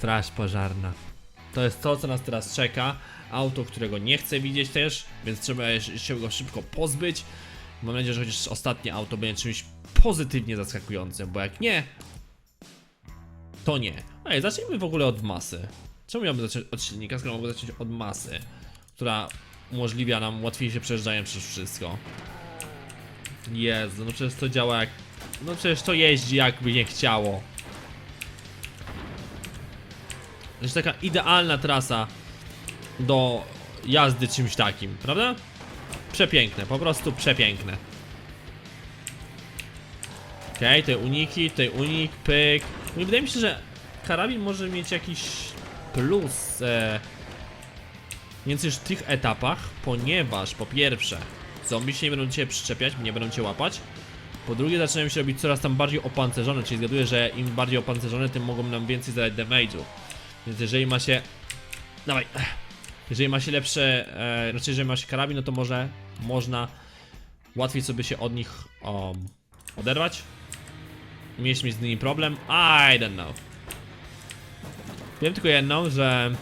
Straż pożarna. To jest to, co nas teraz czeka. Auto, którego nie chcę widzieć też, więc trzeba się go szybko pozbyć. Mam nadzieję, że chociaż ostatnie auto będzie czymś pozytywnie zaskakującym, bo jak nie, to nie. Ej, zacznijmy w ogóle od masy. Czemu miałbym zacząć od silnika, skoro mogę zacząć od masy, która umożliwia nam łatwiejsze przejeżdżanie przez wszystko. Jezu, no przecież to działa jak... No przecież to jeździ jakby nie chciało. Jest taka idealna trasa do jazdy czymś takim, prawda? Przepiękne, po prostu przepiękne. Okej, okay, te uniki, tutaj unik, pyk. No i wydaje mi się, że karabin może mieć jakiś plus e, już w tych etapach, ponieważ po pierwsze zombie się nie będą cię przyczepiać, nie będą cię łapać. Po drugie zaczynają się robić coraz tam bardziej opancerzone, czyli zgaduję, że im bardziej opancerzone, tym mogą nam więcej zadać damage'u. Więc jeżeli ma się... Dawaj. Jeżeli ma się lepsze... E, raczej jeżeli ma się karabin, no to może można łatwiej sobie się od nich um, oderwać. Mieć z nimi problem? I don't know. Wiem tylko jedno, że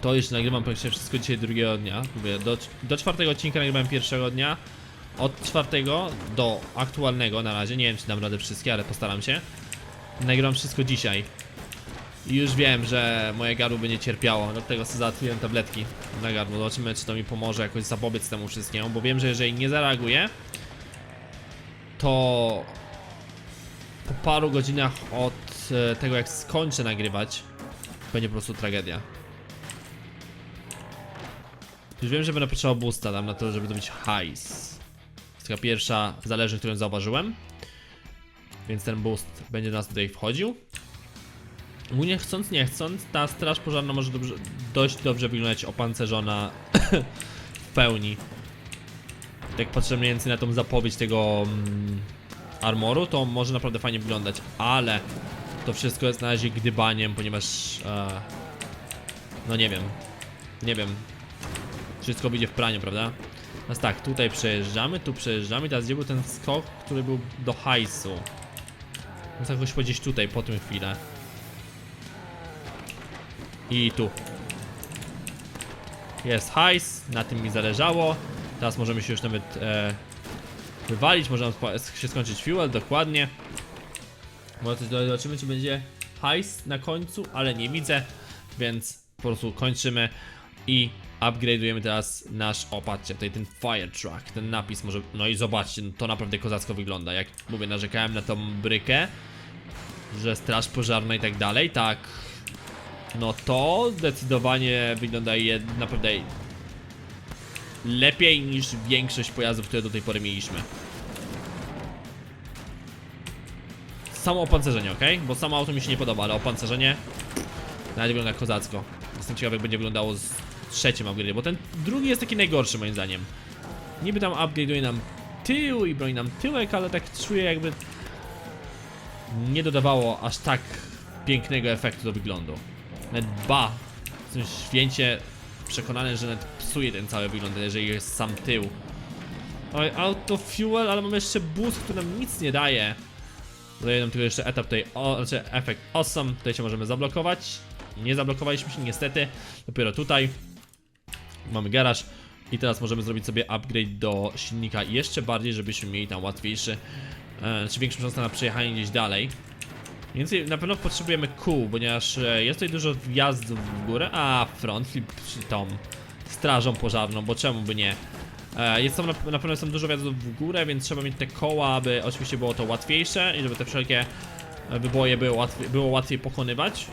to już nagrywam praktycznie wszystko dzisiaj drugiego dnia. Mówię, do, do czwartego odcinka nagrywałem pierwszego dnia. Od czwartego do aktualnego na razie. Nie wiem, czy dam radę wszystkie, ale postaram się. Nagrywam wszystko dzisiaj. I już wiem, że moje gardło będzie cierpiało, dlatego sobie załatwiłem tabletki na gardło. Zobaczymy, czy to mi pomoże jakoś zapobiec temu wszystkiemu, bo wiem, że jeżeli nie zareaguję, to po paru godzinach od e, tego, jak skończę nagrywać, będzie po prostu tragedia. Już wiem, że będę potrzebował boosta tam na to, żeby dobić hajs. To taka pierwsza zależność, którą zauważyłem. Więc ten boost będzie do nas tutaj wchodził. Ogólnie chcąc, nie chcąc, ta straż pożarna może dobrze, dość dobrze wyglądać opancerzona w pełni. Jak patrzę mniej więcej na tą zapowiedź tego mm, armoru, to może naprawdę fajnie wyglądać, ale to wszystko jest na razie gdybaniem, ponieważ e, no nie wiem, nie wiem, wszystko wyjdzie w praniu, prawda? Teraz tak, tutaj przejeżdżamy, tu przejeżdżamy, teraz gdzie był ten skok, który był do hajsu? Muszę jakoś powiedzieć tutaj, po tym chwilę. I tu. Jest hajs, na tym mi zależało. Teraz możemy się już nawet e, wywalić, może nam spo- się skończyć fuel, dokładnie. Może coś zobaczymy, czy będzie hajs na końcu, ale nie widzę, więc po prostu kończymy i upgrade'ujemy teraz nasz, o patrzcie, tutaj ten fire truck, ten napis może, no i zobaczcie, no to naprawdę kozacko wygląda, jak mówię, narzekałem na tą brykę, że straż pożarna i tak dalej, tak, no to zdecydowanie wygląda je naprawdę lepiej niż większość pojazdów, które do tej pory mieliśmy. Samo opancerzenie, ok? Bo samo auto mi się nie podoba, ale opancerzenie nawet wygląda kozacko. Jestem ciekaw jak będzie wyglądało z trzecim upgrade'em, bo ten drugi jest taki najgorszy moim zdaniem. Niby tam upgrade'uje nam tył i broni nam tyłek, ale tak czuję jakby nie dodawało aż tak pięknego efektu do wyglądu. Nawet ba, jestem święcie przekonany, że nawet psuje ten cały wygląd, jeżeli jest sam tył. Oj, auto fuel, ale mam jeszcze boost, który nam nic nie daje. Dodaję nam tylko jeszcze etap tutaj, o, znaczy efekt awesome, tutaj się możemy zablokować. Nie zablokowaliśmy się niestety, dopiero tutaj. Mamy garaż i teraz możemy zrobić sobie upgrade do silnika jeszcze bardziej, żebyśmy mieli tam łatwiejszy, e, czy większą szansę na przejechanie gdzieś dalej. Więcej na pewno potrzebujemy kół, ponieważ e, jest tutaj dużo wjazdów w górę, a front przy tą strażą pożarną, bo czemu by nie? E, Jest tam na, na pewno są dużo wjazdów w górę, więc trzeba mieć te koła, aby oczywiście było to łatwiejsze i żeby te wszelkie e, wyboje było łatwiej, było łatwiej pokonywać.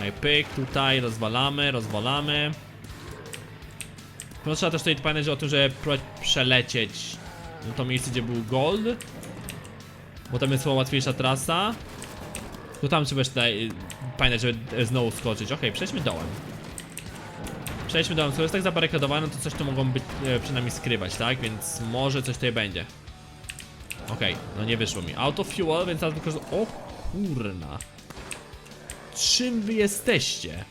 No i pyk, tutaj rozwalamy, rozwalamy. No trzeba też tutaj pamiętać o tym, że próbować przelecieć to miejsce, gdzie był gold. Bo tam jest łatwiejsza trasa. To tam trzeba tutaj, pamiętać, żeby znowu skoczyć. Okej, przejdźmy dołem. Przejdźmy dołem, skoro jest tak zabarykadowane, to coś tu mogą być e, przynajmniej skrywać, tak? Więc może coś tutaj będzie. Okej, no nie wyszło mi. Auto fuel, więc teraz wykorzystam... O kurna. Czym wy jesteście?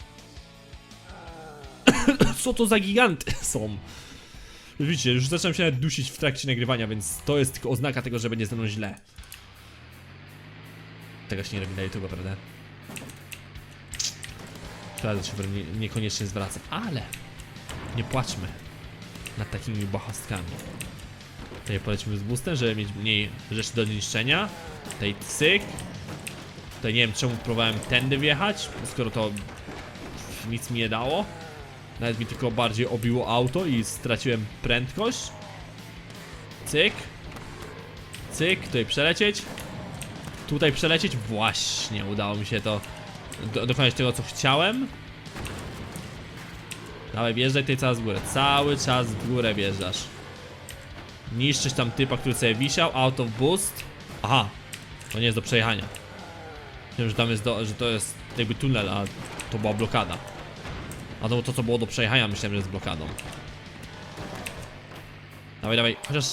Co to za giganty są? Widzicie, już zaczynam się dusić w trakcie nagrywania, więc to jest tylko oznaka tego, że będzie ze mną źle. Tego się nie robi na YouTube, prawda? Że się nie, niekoniecznie zwraca, ale nie płaczmy nad takimi błahostkami. Tutaj polecimy z boostem, żeby mieć mniej rzeczy do niszczenia. Tutaj cyk. Tutaj nie wiem czemu próbowałem tędy wjechać, skoro to nic mi nie dało. Nawet mi tylko bardziej obiło auto i straciłem prędkość. Cyk. Cyk, tutaj przelecieć. Tutaj przelecieć. Właśnie, udało mi się to do, dokonać tego, co chciałem. Dawaj, wjeżdżaj tutaj cały z górę. Cały czas w górę wjeżdżasz. Niszczysz tam typa, który sobie wisiał. Out of boost. Aha, to nie jest do przejechania. Wiem, że tam jest do, że to jest jakby tunel, a to była blokada. A to, to co było do przejechania, myślałem, że jest blokadą. Dawaj, dawaj, chociaż...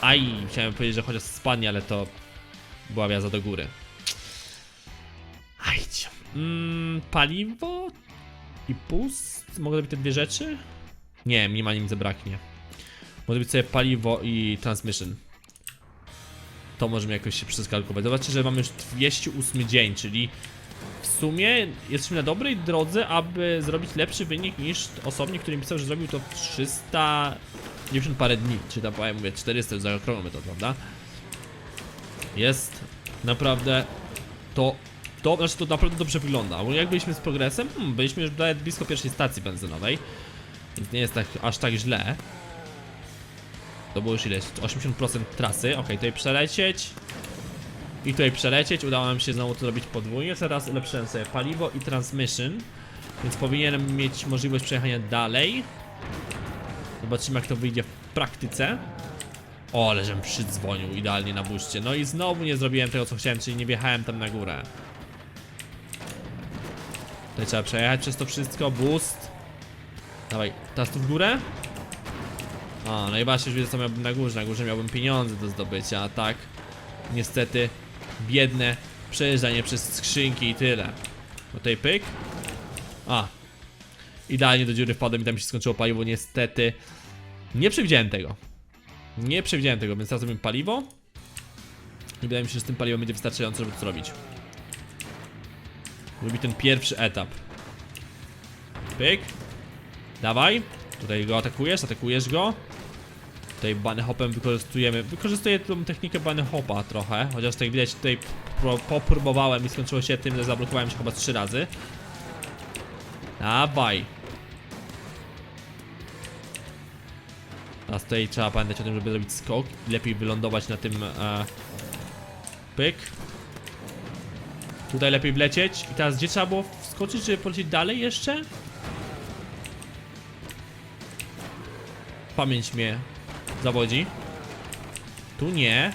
Aj, chciałem powiedzieć, że chociaż spadnie, ale to była wjazda do góry. Ajdź. Mm, paliwo i pust? Mogą być te dwie rzeczy? Nie, mi ma nic zabraknie. Może być sobie paliwo i transmission. To możemy jakoś się przeskalkulować. Zobaczcie, że mamy już 208 dzień, czyli w sumie jesteśmy na dobrej drodze, aby zrobić lepszy wynik niż osobnik, który mi pisał, że zrobił to w 390 parę dni. Czy tam powiem, mówię 400, już zaokrąglmy to, prawda? Jest naprawdę to, to, znaczy to naprawdę dobrze wygląda. Bo jak byliśmy z progresem, hmm, byliśmy już nawet blisko pierwszej stacji benzynowej, więc nie jest tak aż tak źle. To było już ile? 80% trasy. Ok, tutaj przelecieć. I tutaj przelecieć. Udało nam się znowu to zrobić podwójnie. Teraz ulepszyłem sobie paliwo i transmission. Więc powinienem mieć możliwość przejechania dalej. Zobaczymy jak to wyjdzie w praktyce. O, ale żem przydzwonił idealnie na buście. No i znowu nie zrobiłem tego co chciałem, czyli nie wjechałem tam na górę. Tutaj trzeba przejechać przez to wszystko. Boost. Dawaj, teraz tu w górę. A, najbardziej już widzę co miałbym na górze. Na górze miałbym pieniądze do zdobycia, a tak niestety biedne przejeżdżanie przez skrzynki i tyle. No tutaj pyk. A. Idealnie do dziury wpadłem i tam się skończyło paliwo, niestety. Nie przewidziałem tego. Nie przewidziałem tego, więc teraz zrobimy paliwo. I wydaje mi się, że z tym paliwem będzie wystarczająco, żeby to zrobić. Robi ten pierwszy etap. Pyk. Dawaj. Tutaj go atakujesz, atakujesz go. Tutaj bunny hopem wykorzystujemy. Wykorzystuję tą technikę bunny hopa trochę. Chociaż tak widać tutaj popróbowałem i skończyło się tym, że zablokowałem się chyba trzy razy. Dawaj. Teraz tutaj trzeba pamiętać o tym, żeby zrobić skok lepiej wylądować na tym e, pyk. Tutaj lepiej wlecieć. I teraz gdzie trzeba było wskoczyć, żeby polecieć dalej jeszcze? Pamięć mnie zawodzi. Tu nie.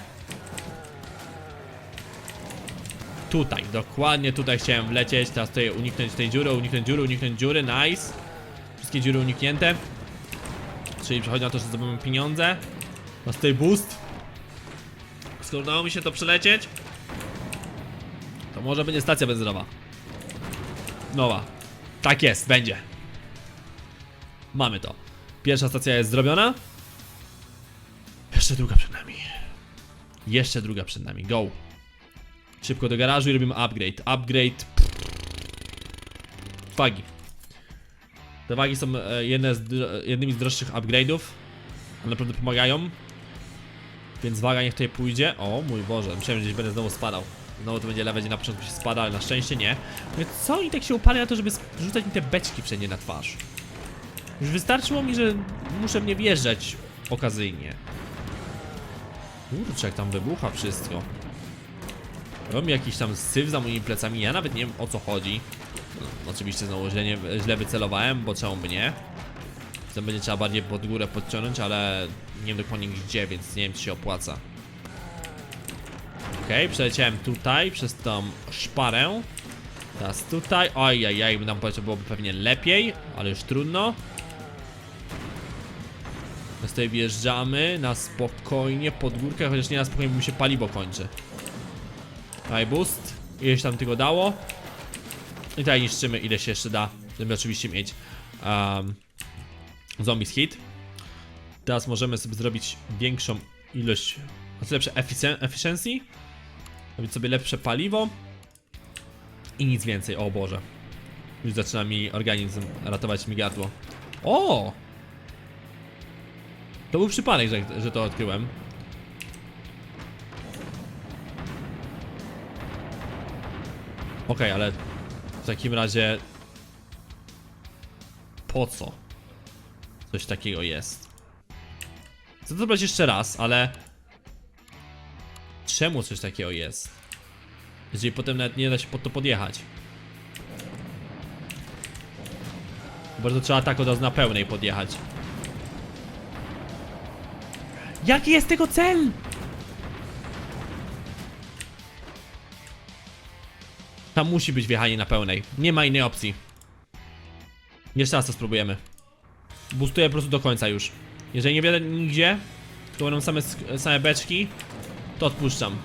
Tutaj, dokładnie tutaj chciałem wlecieć. Teraz tutaj uniknąć tej dziury, uniknąć dziury, uniknąć dziury. Nice. Wszystkie dziury uniknięte. Czyli przechodzi na to, że zdobędziemy pieniądze. Teraz tutaj boost. Skoro udało mi się to przelecieć, to może będzie stacja benzynowa. Nowa. Tak jest, będzie. Mamy to. Pierwsza stacja jest zrobiona. Jeszcze druga przed nami. Jeszcze druga przed nami. Go. Szybko do garażu i robimy upgrade. Upgrade. Wagi. Te wagi są e, jedne z, jednymi z droższych upgrade'ów. One naprawdę pomagają. Więc waga niech tutaj pójdzie. O mój Boże, myślałem, że gdzieś będę znowu spadał. Znowu to będzie level, gdzie na początku się spada, ale na szczęście nie. Co oni tak się upali na to, żeby rzucać mi te beczki wszędzie na twarz? Już wystarczyło mi, że muszę mnie wjeżdżać okazyjnie. Kurczę, jak tam wybucha wszystko. Robi jakiś tam syf za moimi plecami, ja nawet nie wiem o co chodzi. No, oczywiście znowu źle, nie, źle wycelowałem, bo czemu by nie? Potem będzie trzeba bardziej pod górę podciągnąć, ale nie wiem dokładnie gdzie, więc nie wiem czy się opłaca. Okej, przeleciałem tutaj przez tą szparę. Teraz tutaj. Oj, oj, oj, nam byłoby pewnie lepiej, ale już trudno. Teraz tutaj wjeżdżamy na spokojnie pod górkę, chociaż nie na spokojnie, bo mi się paliwo kończy. Daj boost. Ileś tam tego dało. I tutaj niszczymy ile się jeszcze da, żeby oczywiście mieć um, zombies hit. Teraz możemy sobie zrobić większą ilość, znaczy lepsze efficien- efficiency. Robić sobie lepsze paliwo. I nic więcej, o Boże. Już zaczyna mi organizm ratować mi gardło. O! To był przypadek, że, że to odkryłem. Okej, ale w takim razie... Po co? Coś takiego jest. Chcę to zobaczyć jeszcze raz, ale... Czemu coś takiego jest? Jeżeli potem nawet nie da się pod to podjechać. Bo to trzeba tak od razu na pełnej podjechać. Jaki jest tego cel? Tam musi być wjechanie na pełnej. Nie ma innej opcji. Jeszcze raz to spróbujemy. Boostuję po prostu do końca już. Jeżeli nie wiadę nigdzie, to będą same, same beczki, to odpuszczam.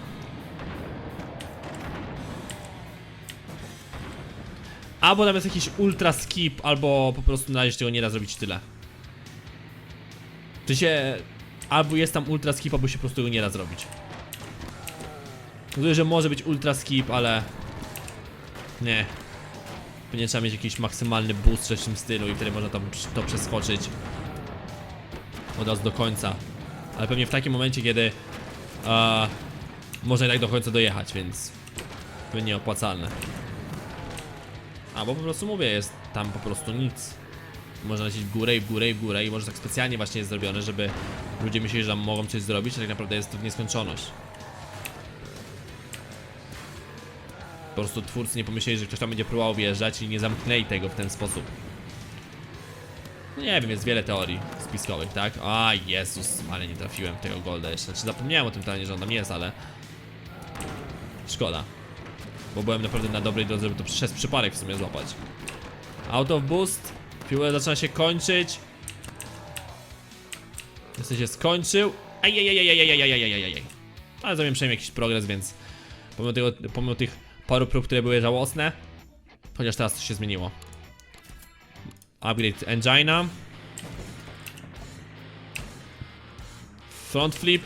Albo tam jest jakiś ultra skip, albo po prostu na razie tego nie da zrobić tyle. Czy się... Albo jest tam ultra skip, albo się po prostu tego nie da zrobić. Rozumiem, że może być ultra skip, ale... Nie. Pewnie trzeba mieć jakiś maksymalny boost w tym stylu i wtedy można tam to przeskoczyć. Od razu do końca. Ale pewnie w takim momencie, kiedy... Można i tak do końca dojechać, więc... Pewnie nieopłacalne. Albo po prostu mówię, jest tam po prostu nic. Można lecieć w górę i w górę i w górę i może tak specjalnie właśnie jest zrobione, żeby ludzie myśleli, że mogą coś zrobić, a tak naprawdę jest to w nieskończoność. Po prostu twórcy nie pomyśleli, że ktoś tam będzie próbował wjeżdżać i nie zamknęli tego w ten sposób. No nie wiem, jest wiele teorii spiskowych, tak? A Jezus, ale nie trafiłem tego golda jeszcze. Znaczy zapomniałem o tym talenie, że on tam jest, ale... Szkoda. Bo byłem naprawdę na dobrej drodze, żeby to przez przypadek w sumie złapać. Out of boost. Fuel zaczyna się kończyć. Jeszcze się skończył. Ajajajajajajajajajajajaj. Ale zrobiłem przynajmniej jakiś progres, więc pomimo, tego, pomimo tych paru prób, które były żałosne, chociaż teraz coś się zmieniło. Upgrade engina. Front flip.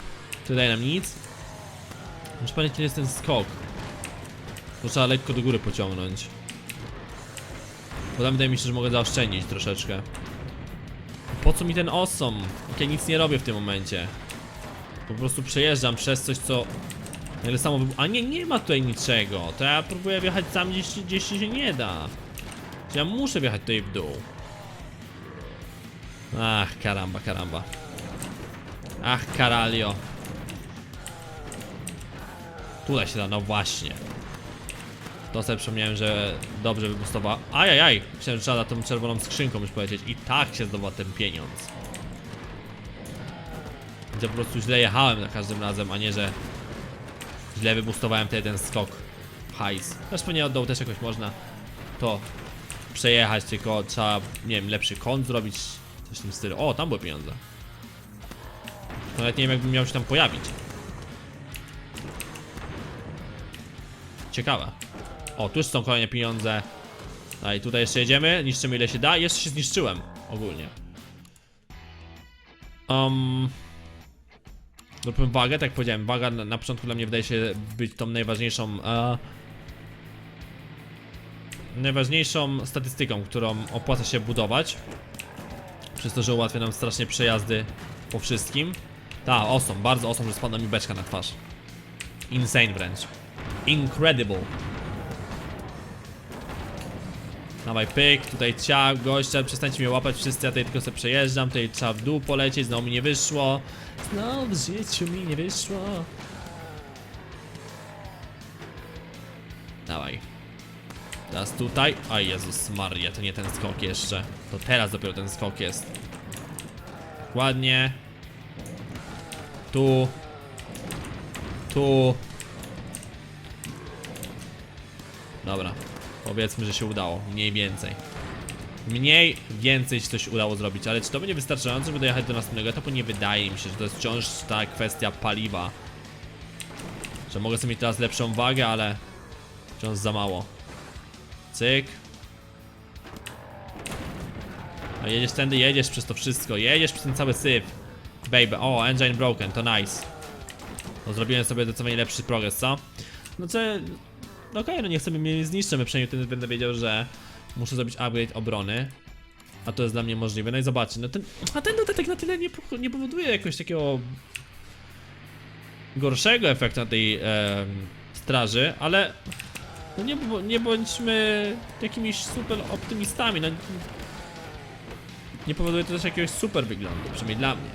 To daje nam nic. Muszę pamiętać, kiedy jest ten skok. To trzeba lekko do góry pociągnąć. Bo tam wydaje mi się, że mogę zaoszczędzić troszeczkę. Po co mi ten osom? Jak ja nic nie robię w tym momencie. Po prostu przejeżdżam przez coś, co... Nagle samo wy... A nie, nie ma tutaj niczego. To ja próbuję wjechać tam, gdzieś, gdzieś się nie da. Ja muszę wjechać tutaj w dół. Ach, karamba, karamba. Ach, karalio. Tutaj się da, no właśnie. To sobie przypomniałem, że dobrze wybustowa. Ajajaj! Myślałem, że trzeba na tą czerwoną skrzynką już powiedzieć. I tak się zdobywa ten pieniądz. Gdzie po prostu źle jechałem za każdym razem, a nie, że źle wybustowałem ten jeden skok. Hajs. Też pewnie oddał też jakoś można to przejechać, tylko trzeba, nie wiem, lepszy kąt zrobić. Coś w tym stylu. O, tam były pieniądze. Nawet nie wiem, jakbym miał się tam pojawić. Ciekawe. O, tu już są kolejne pieniądze. A i tutaj jeszcze jedziemy, niszczymy ile się da. Jeszcze się zniszczyłem ogólnie. Um, Zróbmy wagę, tak jak powiedziałem, waga na, na początku dla mnie wydaje się być tą najważniejszą e, Najważniejszą statystyką, którą opłaca się budować. Przez to, że ułatwia nam strasznie przejazdy po wszystkim. Ta, osom, bardzo osom, że spadła mi beczka na twarz. Insane wręcz. Incredible Dawaj pyk, tutaj trzeba gościa, przestańcie mnie łapać wszyscy, ja tutaj tylko sobie przejeżdżam, tutaj trzeba w dół polecieć, znowu mi nie wyszło. Znowu w życiu mi nie wyszło. Dawaj. Teraz tutaj, a Jezus Maria, to nie ten skok jeszcze. To teraz dopiero ten skok jest. Ładnie. Tu. Tu. Dobra. Powiedzmy, że się udało. Mniej więcej. Mniej więcej się coś udało zrobić, ale czy to będzie wystarczające, żeby dojechać do następnego etapu? Nie wydaje mi się, że to jest wciąż ta kwestia paliwa. Że mogę sobie mieć teraz lepszą wagę, ale wciąż za mało. Cyk. A jedziesz tędy, jedziesz przez to wszystko, jedziesz przez ten cały syf. Baby, o, engine broken, to nice. No zrobiłem sobie zdecydowanie lepszy progres, co? No co, no okej, no niech sobie mnie nie zniszczę, przynajmniej wtedy będę wiedział, że Muszę zrobić upgrade obrony. A to jest dla mnie możliwe. No i zobaczcie, no ten, a ten dodatek na tyle nie, nie powoduje jakoś takiego gorszego efektu na tej em, straży, ale no nie, nie bądźmy jakimiś super optymistami, no nie powoduje to też jakiegoś super wyglądu, przynajmniej dla mnie.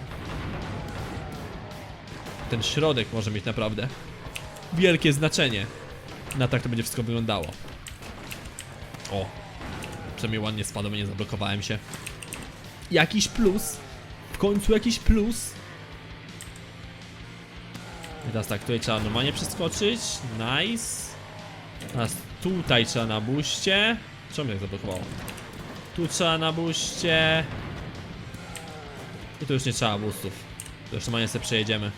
Ten środek może mieć naprawdę wielkie znaczenie na to, jak to będzie wszystko wyglądało. O, przynajmniej ładnie spadłem, nie zablokowałem się. Jakiś plus, w końcu jakiś plus. I teraz tak, tutaj trzeba normalnie przeskoczyć. Nice. Teraz tutaj trzeba na buście. Czemu tak zablokowało? Tu trzeba na buście. I tu już nie trzeba boostów. To już normalnie sobie przejedziemy.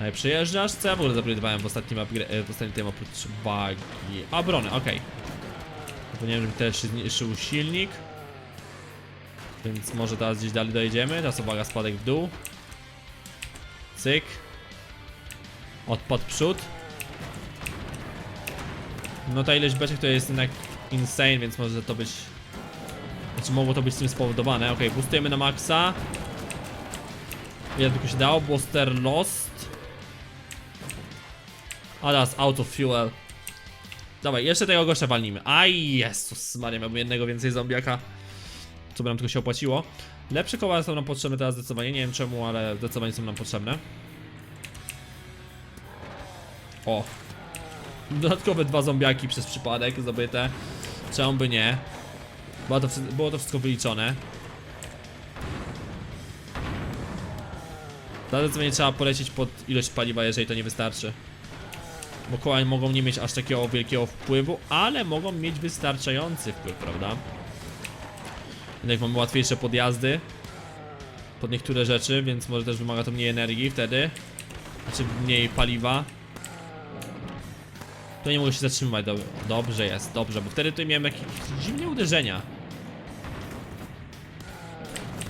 Ale przejeżdżasz? Co ja w ogóle zaplanowałem w ostatnim, e, w ostatnim tym oprócz bagi? A, brony, okej. Zapomniałem, żeby też się zniszczył silnik. Więc może teraz gdzieś dalej dojedziemy. Teraz uwaga, spadek w dół. Cyk. Odpad przód. No ta ilość beczek to jest jednak insane, więc może to być... Znaczy mogło to być tym spowodowane. Okej, boostujemy na maksa. Ile tylko się dało? Booster lost. A teraz auto fuel. Dawaj, jeszcze tego gościa walnijmy. Aj, Jezus Maria, miałbym jednego więcej zombiaka. Co by nam tylko się opłaciło. Lepsze koła są nam potrzebne teraz zdecydowanie. Nie wiem czemu, ale zdecydowanie są nam potrzebne. O. Dodatkowe dwa zombiaki przez przypadek zdobyte. Czemu by nie? Było to, było to wszystko wyliczone. Zdecydowanie trzeba polecieć pod ilość paliwa, jeżeli to nie wystarczy. Bo koła mogą nie mieć aż takiego wielkiego wpływu, ale mogą mieć wystarczający wpływ, prawda? Jednak mamy łatwiejsze podjazdy pod niektóre rzeczy, więc może też wymaga to mniej energii wtedy. Znaczy mniej paliwa. To nie mogę się zatrzymywać, dob- dobrze jest, dobrze, bo wtedy tutaj miałem jakieś dziwne uderzenia.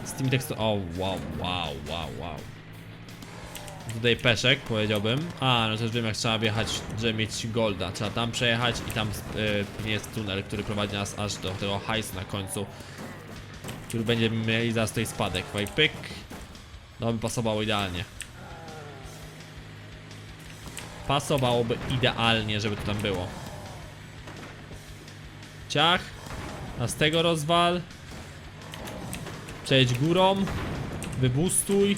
Z tymi tekstu... O, wow, wow, wow, wow. Tutaj peszek, powiedziałbym. A, no też wiem jak trzeba wjechać, żeby mieć golda. Trzeba tam przejechać i tam yy, jest tunel, który prowadzi nas aż do tego hajsu na końcu. Który będziemy mieli zaraz tutaj spadek. Waj pyk. No by pasowało idealnie. Pasowałoby idealnie, żeby to tam było. Ciach. A z tego rozwal. Przejdź górą. Wybustuj.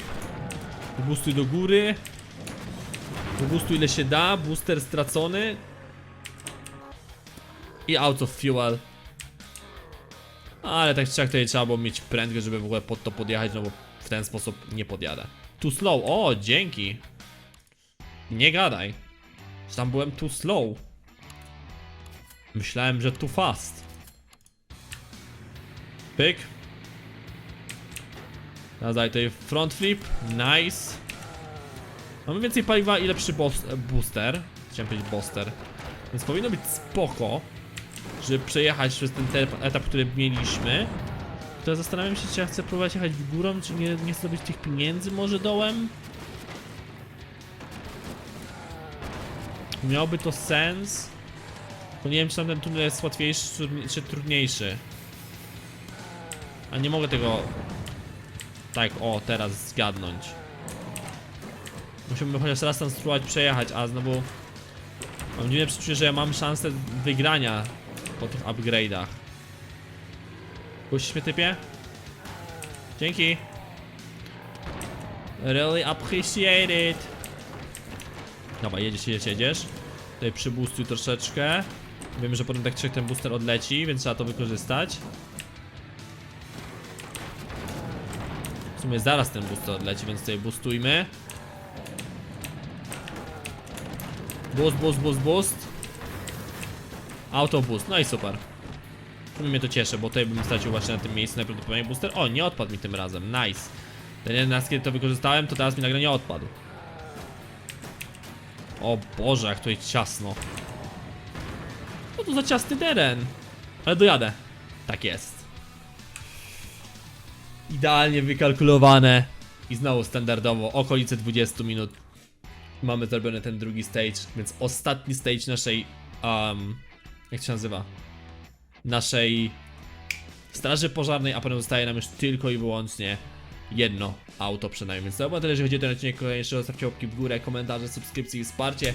Wybustuj do góry. Wybustuj ile się da. Booster stracony. I out of fuel. Ale tak czy jak tutaj trzeba było mieć prędkość, żeby w ogóle pod to podjechać, no bo w ten sposób nie podjadę. Too slow. O, dzięki. Nie gadaj. Że Tam byłem too slow. Myślałem, że too fast. Pyk. Teraz tutaj front flip. Nice. Mamy więcej paliwa i lepszy booster. Chciałem powiedzieć booster. Więc powinno być spoko, żeby przejechać przez ten te- etap, który mieliśmy. To zastanawiam się, czy ja chcę próbować jechać w górą, czy nie, nie zdobyć tych pieniędzy może dołem. Miałoby to sens. Bo nie wiem, czy tam ten tunel jest łatwiejszy, czy trudniejszy. A nie mogę tego tak, o, teraz zgadnąć. Musimy chociaż raz tam spróbować przejechać, a znowu mam dziwne przeczucie, że ja mam szansę wygrania po tych upgrade'ach. Puścisz mnie typie? Dzięki. Really appreciate it. Dobra, jedziesz, jedziesz, jedziesz. Tutaj przyboostuj troszeczkę. Wiemy, że potem tak czy ten booster odleci, więc trzeba to wykorzystać. Sumie zaraz ten booster odleci, więc tutaj boostujmy. Boost, boost, boost, boost. Auto boost, no i super. Sumie mnie to cieszy, bo tutaj bym stracił właśnie na tym miejscu najprawdopodobniej booster. O, nie odpadł mi tym razem, nice. Ten jeden raz, kiedy to wykorzystałem, to teraz mi nagle nie odpadł. O Boże, jak tutaj ciasno. No to za ciasny teren. Ale dojadę. Tak jest. Idealnie wykalkulowane. I znowu standardowo, okolice 20 minut. Mamy zrobiony ten drugi stage, więc ostatni stage naszej, um, jak się nazywa? naszej straży pożarnej, a potem zostaje nam już tylko i wyłącznie jedno auto przynajmniej. Więc to tyle, jeżeli chodzi o ten odcinek. Kolejny jeszcze zostawcie łapki w górę, komentarze, subskrypcje i wsparcie.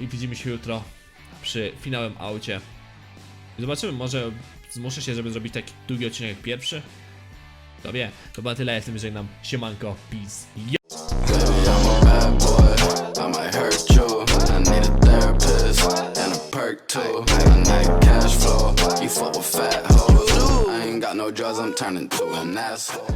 I widzimy się jutro przy finałem aucie. Zobaczymy, może zmuszę się, żeby zrobić taki długi odcinek jak pierwszy. To wie, to było tyle, jestem żegnam. Siemanko, peace. Yo! No drugs. I'm turning to an asshole.